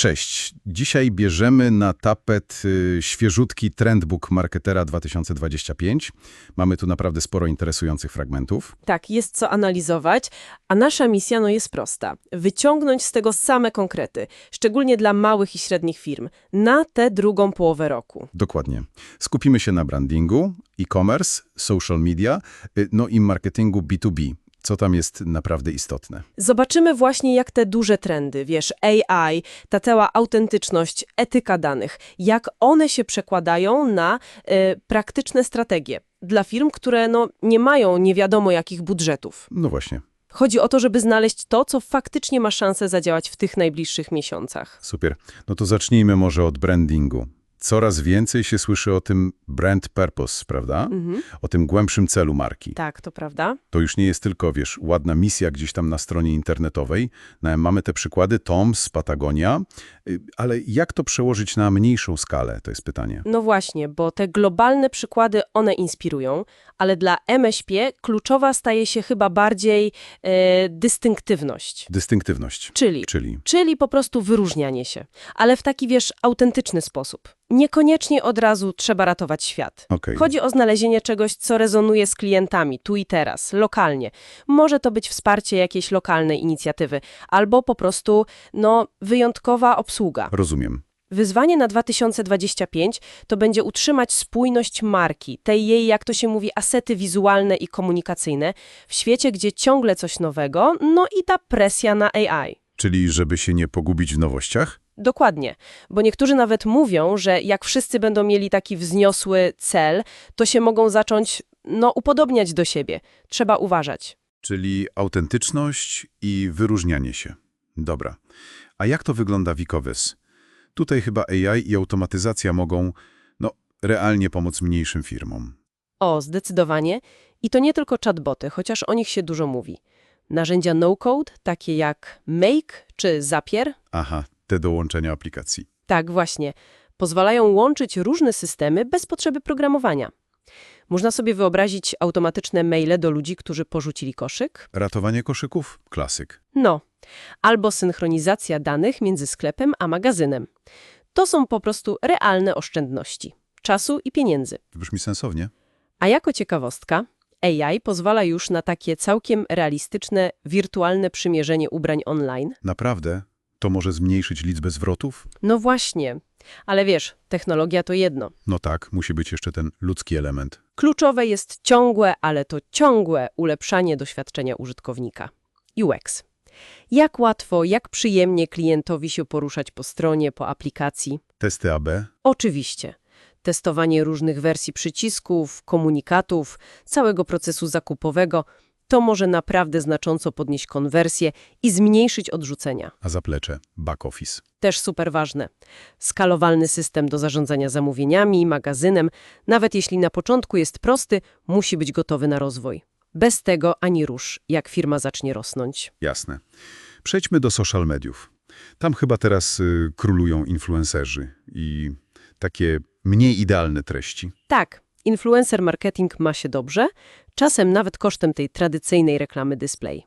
Cześć. Dzisiaj bierzemy na tapet y, świeżutki Trendbook Marketera 2025. Mamy tu naprawdę sporo interesujących fragmentów. Tak, jest co analizować, a nasza misja no jest prosta. Wyciągnąć z tego same konkrety, szczególnie dla małych i średnich firm, na tę drugą połowę roku. Dokładnie. Skupimy się na brandingu, e-commerce, social media, y, no i marketingu B2B. Co tam jest naprawdę istotne? Zobaczymy właśnie, jak te duże trendy, wiesz, AI, ta cała autentyczność, etyka danych, jak one się przekładają na e, praktyczne strategie dla firm, które no, nie mają nie wiadomo jakich budżetów. No właśnie. Chodzi o to, żeby znaleźć to, co faktycznie ma szansę zadziałać w tych najbliższych miesiącach. Super. No to zacznijmy może od brandingu. Coraz więcej się słyszy o tym brand purpose, prawda? O tym głębszym celu marki. Tak, to prawda? To już nie jest tylko, wiesz, ładna misja gdzieś tam na stronie internetowej. No, mamy te przykłady, Toms, Patagonia, y, ale jak to przełożyć na mniejszą skalę, to jest pytanie. No właśnie, bo te globalne przykłady, one inspirują, ale dla MŚP kluczowa staje się chyba bardziej e, dystynktywność. Dystynktywność. Czyli, Czyli, czyli po prostu wyróżnianie się, ale w taki, wiesz, autentyczny sposób. Niekoniecznie od razu trzeba ratować świat. okej, Chodzi o znalezienie czegoś, co rezonuje z klientami tu i teraz, lokalnie. Może to być wsparcie jakiejś lokalnej inicjatywy, albo po prostu, no, wyjątkowa obsługa. rozumiem. Wyzwanie na 2025 to będzie utrzymać spójność marki, tej jej, jak to się mówi, asety wizualne i komunikacyjne, w świecie, gdzie ciągle coś nowego, no i ta presja na AI. Czyli żeby się nie pogubić w nowościach? Dokładnie, bo niektórzy nawet mówią, że jak wszyscy będą mieli taki wzniosły cel, to się mogą zacząć, no, upodobniać do siebie. Trzeba uważać. Czyli autentyczność i wyróżnianie się. Dobra. A jak to wygląda w? Tutaj chyba AI i automatyzacja mogą, no, realnie pomóc mniejszym firmom. O, zdecydowanie. I to nie tylko chatboty, chociaż o nich się dużo mówi. Narzędzia no-code, takie jak Make czy Zapier, Aha, te dołączenia aplikacji. Tak, właśnie. Pozwalają łączyć różne systemy bez potrzeby programowania. Można sobie wyobrazić automatyczne maile do ludzi, którzy porzucili koszyk. Ratowanie koszyków? Klasyk. No. Albo synchronizacja danych między sklepem a magazynem. To są po prostu realne oszczędności. Czasu i pieniędzy. Brzmi sensownie. A jako ciekawostka, AI pozwala już na takie całkiem realistyczne, wirtualne przymierzenie ubrań online. Naprawdę? To może zmniejszyć liczbę zwrotów? No właśnie. Ale wiesz, technologia to jedno. No tak, musi być jeszcze ten ludzki element. Kluczowe jest ciągłe, ale to ciągłe ulepszanie doświadczenia użytkownika. UX. Jak łatwo, jak przyjemnie klientowi się poruszać po stronie, po aplikacji? Testy AB? Oczywiście. Testowanie różnych wersji przycisków, komunikatów, całego procesu zakupowego to może naprawdę znacząco podnieść konwersję i zmniejszyć odrzucenia. A zaplecze? Back office. Też super ważne. Skalowalny system do zarządzania zamówieniami, magazynem, nawet jeśli na początku jest prosty, musi być gotowy na rozwój. Bez tego ani rusz, jak firma zacznie rosnąć. Jasne. Przejdźmy do social mediów. Tam chyba teraz y, królują influencerzy i takie mniej idealne treści. Tak, influencer marketing ma się dobrze, czasem nawet kosztem tej tradycyjnej reklamy display.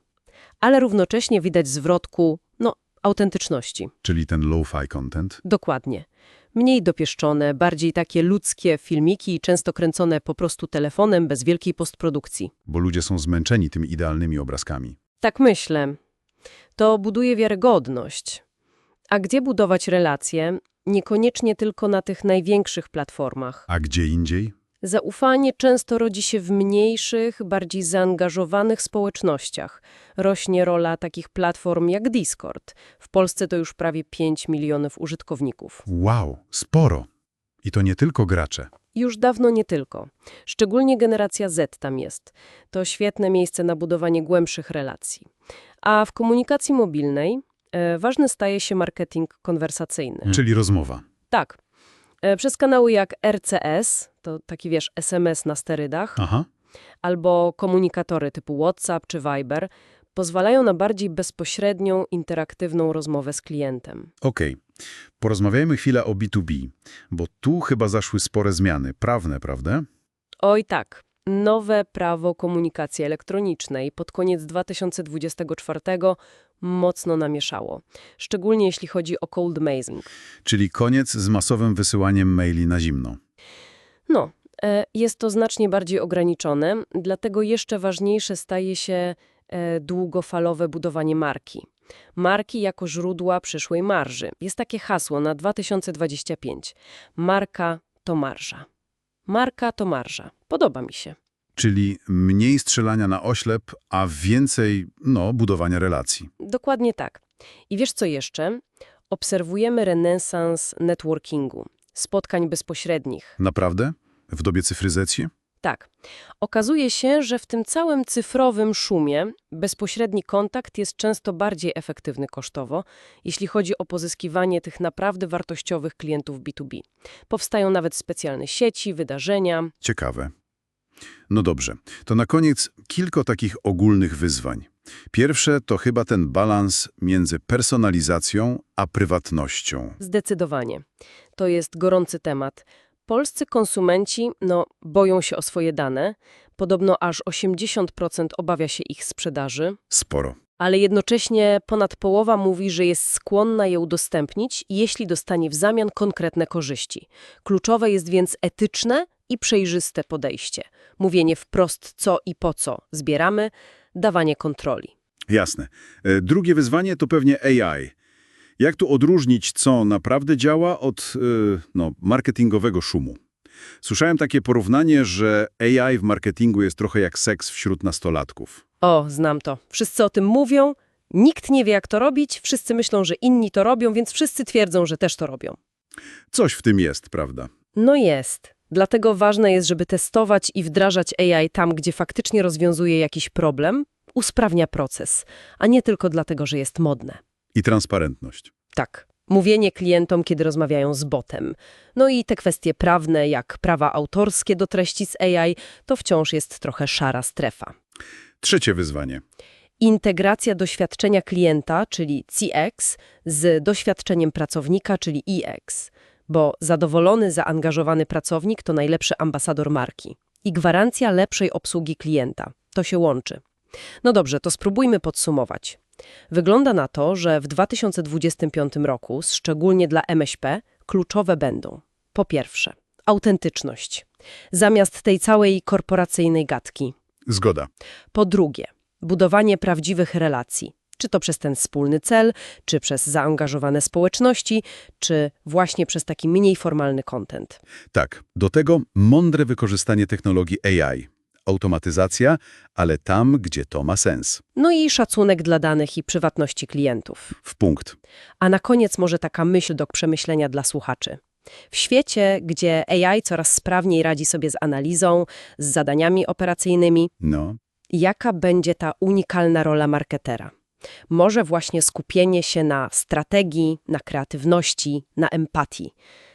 Ale równocześnie widać zwrot ku, no, autentyczności. Czyli ten low-fi content. Dokładnie. Mniej dopieszczone, bardziej takie ludzkie filmiki, często kręcone po prostu telefonem, bez wielkiej postprodukcji. Bo ludzie są zmęczeni tymi idealnymi obrazkami. Tak myślę. To buduje wiarygodność. A gdzie budować relacje? Niekoniecznie tylko na tych największych platformach. A gdzie indziej? Zaufanie często rodzi się w mniejszych, bardziej zaangażowanych społecznościach. Rośnie rola takich platform jak Discord. W Polsce to już prawie 5 milionów użytkowników. Wow, sporo. I to nie tylko gracze. Już dawno nie tylko. Szczególnie generacja Z tam jest. To świetne miejsce na budowanie głębszych relacji. A w komunikacji mobilnej e, ważny staje się marketing konwersacyjny. Czyli rozmowa. Tak. E, przez kanały jak RCS, to taki wiesz, SMS na sterydach, Aha. albo komunikatory typu WhatsApp czy Viber, pozwalają na bardziej bezpośrednią, interaktywną rozmowę z klientem. Okej. Porozmawiajmy chwilę o B2B, bo tu chyba zaszły spore zmiany prawne, prawda? Oj tak. Nowe prawo komunikacji elektronicznej pod koniec 2024 mocno namieszało. Szczególnie jeśli chodzi o cold mailing. Czyli koniec z masowym wysyłaniem maili na zimno. No, e, jest to znacznie bardziej ograniczone, dlatego jeszcze ważniejsze staje się e, długofalowe budowanie marki. Marki jako źródła przyszłej marży. Jest takie hasło na 2025. Marka to marża. Marka to marża. Podoba mi się. Czyli mniej strzelania na oślep, a więcej, no, budowania relacji. Dokładnie tak. I wiesz co jeszcze? Obserwujemy renesans networkingu, spotkań bezpośrednich. Naprawdę? W dobie cyfryzacji? Tak. Okazuje się, że w tym całym cyfrowym szumie bezpośredni kontakt jest często bardziej efektywny kosztowo, jeśli chodzi o pozyskiwanie tych naprawdę wartościowych klientów B2B. Powstają nawet specjalne sieci, wydarzenia. Ciekawe. No dobrze, to na koniec kilka takich ogólnych wyzwań. Pierwsze to chyba ten balans między personalizacją a prywatnością. Zdecydowanie. To jest gorący temat. Polscy konsumenci no, boją się o swoje dane. Podobno aż 80% obawia się ich sprzedaży. Sporo. ale jednocześnie ponad połowa mówi, że jest skłonna je udostępnić, jeśli dostanie w zamian konkretne korzyści. Kluczowe jest więc etyczne i przejrzyste podejście. Mówienie wprost co i po co zbieramy, dawanie kontroli. Jasne. E, Drugie wyzwanie to pewnie AI. Jak tu odróżnić, co naprawdę działa od e, no, marketingowego szumu? Słyszałem takie porównanie, że AI w marketingu jest trochę jak seks wśród nastolatków. O, znam to. Wszyscy o tym mówią, nikt nie wie jak to robić, wszyscy myślą, że inni to robią, więc wszyscy twierdzą, że też to robią. Coś w tym jest, prawda? No jest. Dlatego ważne jest, żeby testować i wdrażać AI tam, gdzie faktycznie rozwiązuje jakiś problem, usprawnia proces, a nie tylko dlatego, że jest modne. I transparentność. Tak. Mówienie klientom, kiedy rozmawiają z botem. No i te kwestie prawne, jak prawa autorskie do treści z AI, to wciąż jest trochę szara strefa. Trzecie wyzwanie. Integracja doświadczenia klienta, czyli CX, z doświadczeniem pracownika, czyli EX. Bo zadowolony, zaangażowany pracownik to najlepszy ambasador marki. I gwarancja lepszej obsługi klienta. To się łączy. No dobrze, to spróbujmy podsumować. Wygląda na to, że w 2025 roku, szczególnie dla MŚP, kluczowe będą po pierwsze autentyczność, zamiast tej całej korporacyjnej gadki. Zgoda. Po drugie, budowanie prawdziwych relacji. Czy to przez ten wspólny cel, czy przez zaangażowane społeczności, czy właśnie przez taki mniej formalny content. Tak. Do tego mądre wykorzystanie technologii AI. Automatyzacja, ale tam, gdzie to ma sens. No i szacunek dla danych i prywatności klientów. W punkt. A na koniec może taka myśl do przemyślenia dla słuchaczy. W świecie, gdzie AI coraz sprawniej radzi sobie z analizą, z zadaniami operacyjnymi, No, jaka będzie ta unikalna rola marketera? Może właśnie skupienie się na strategii, na kreatywności, na empatii,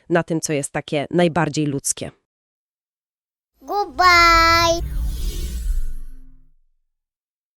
na tym, co jest takie najbardziej ludzkie. Goodbye.